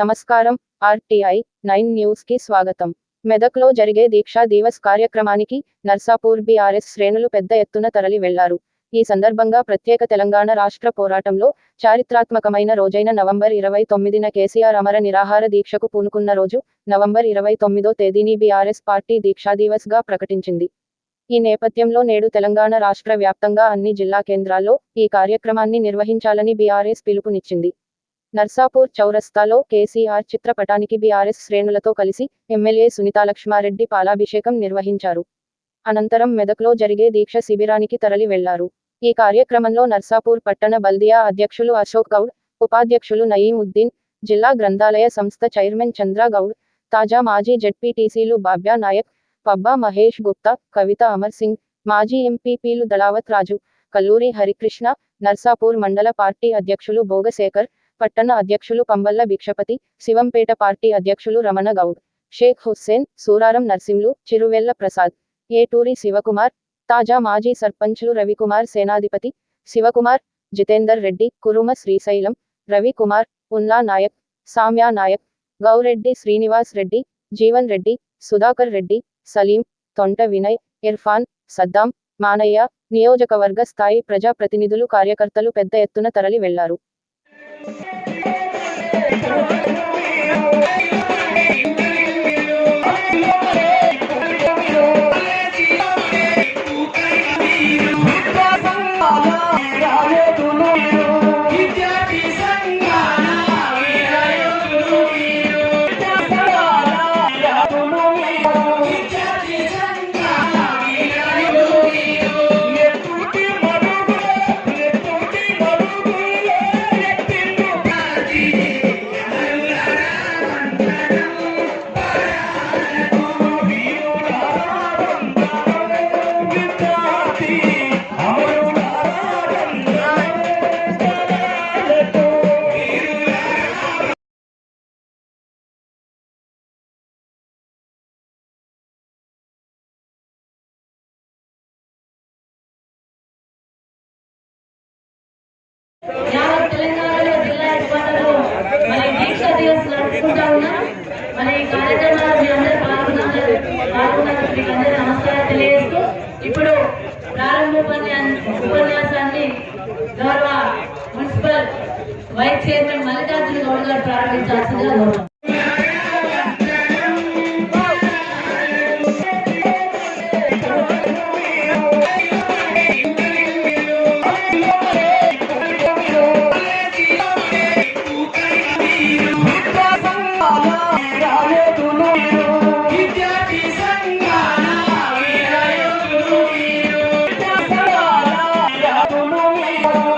నమస్కారం RTI nine న్యూస్కి స్వాగతం. మెదక్లో జరిగే దీక్షా దివస్ కార్యక్రమానికి నర్సాపూర్ బీఆర్ఎస్ శ్రేణులు పెద్ద ఎత్తున తరలి వెళ్ళారు. ఈ సందర్భంగా ప్రత్యేక తెలంగాణ రాష్ట్ర పోరాటంలో చారిత్రాత్మకమైన రోజైన నవంబర్ ఇరవై తొమ్మిదిన కేసీఆర్ అమర నిరాహార దీక్షకు పూనుకున్న రోజు నవంబర్ ఇరవై తొమ్మిదో తేదీని బీఆర్ఎస్ పార్టీ దీక్షా దివస్గా ప్రకటించింది. ఈ నేపథ్యంలో నేడు తెలంగాణ రాష్ట్ర వ్యాప్తంగా అన్ని జిల్లా కేంద్రాల్లో ఈ కార్యక్రమాన్ని నిర్వహించాలని బీఆర్ఎస్ పిలుపునిచ్చింది. నర్సాపూర్ చౌరస్తాలో కేసీఆర్ చిత్రపటానికి బీఆర్ఎస్ శ్రేణులతో కలిసి ఎమ్మెల్యే సునీతాలక్ష్మారెడ్డి పాలాభిషేకం నిర్వహించారు. అనంతరం మెదక్లో జరిగే దీక్ష శిబిరానికి తరలి వెళ్ళారు. ఈ కార్యక్రమంలో నర్సాపూర్ పట్టణ బల్దియా అధ్యక్షులు అశోక్ గౌడ్ ఉపాధ్యక్షులు నయీముద్దీన్ జిల్లా గ్రంథాలయ సంస్థ చైర్మన్ చంద్ర గౌడ్ తాజా మాజీ జెడ్పీటీసీలు బాబ్యా నాయక్ పబ్బా మహేష్ గుప్తా కవిత అమర్ సింగ్ మాజీ ఎంపీపీలు దళావత్ రాజు కల్లూరి హరికృష్ణ నర్సాపూర్ మండల పార్టీ అధ్యక్షులు భోగశేఖర్ పట్టణ అధ్యక్షులు పంబల్ల భిక్షపతి శివంపేట పార్టీ అధ్యక్షులు రమణ గౌడ్ షేక్ హుస్సేన్ సూరారం నర్సింలు చిరువెల్ల ప్రసాద్ ఏటూరి శివకుమార్ తాజా మాజీ సర్పంచ్లు రవికుమార్ సేనాధిపతి శివకుమార్ జితేందర్ రెడ్డి కురుమ శ్రీశైలం రవికుమార్ ఉన్లా నాయక్ సామ్యా నాయక్ గౌరెడ్డి శ్రీనివాస్ రెడ్డి జీవన్ రెడ్డి సుధాకర్ రెడ్డి సలీం తొంట వినయ్ ఇర్ఫాన్ సద్దాం మానయ్య నియోజకవర్గ స్థాయి ప్రజాప్రతినిధులు కార్యకర్తలు పెద్ద ఎత్తున తరలి వెళ్ళారు. Thank you. తెలంగాణలో జిల్లా హెడ్క్వార్టర్లో మరి దీక్ష దివస్ ఉన్నాం. మరి ఈ కార్యక్రమంలో మీ అందరూ పాల్గొన్నారు మీకు అందరూ నమస్కారం తెలియజేస్తూ ఇప్పుడు ప్రారంభ ఉపన్యాసాన్ని గౌరవ municipal vice chairman Mallikarjuna Goud garu ప్రారంభించాల్సిందిగా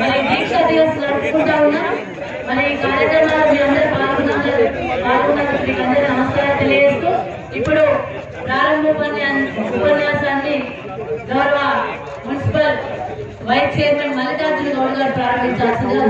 మన దీక్ష దివస్ జరుపుకుంటా ఉన్నాం ఈ మీ అందరూ పాల్గొన్నారు పాల్గొన్నందుకు మీకు అందరూ నమస్కారం తెలియజేస్తూ ఇప్పుడు ప్రారంభ ఉపన్యాసాన్ని గౌరవ municipal vice chairman Mallikarjuna Goud garu ప్రారంభించాల్సిందిగా